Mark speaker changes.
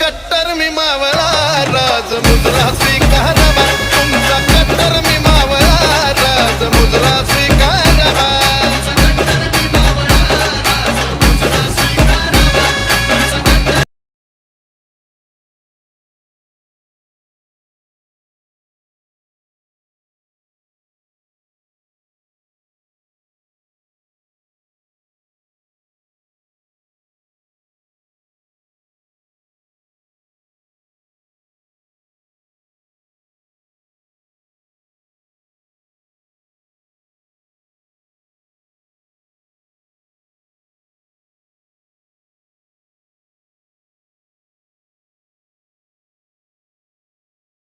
Speaker 1: कट्टर मी मावळा राजमुद्रा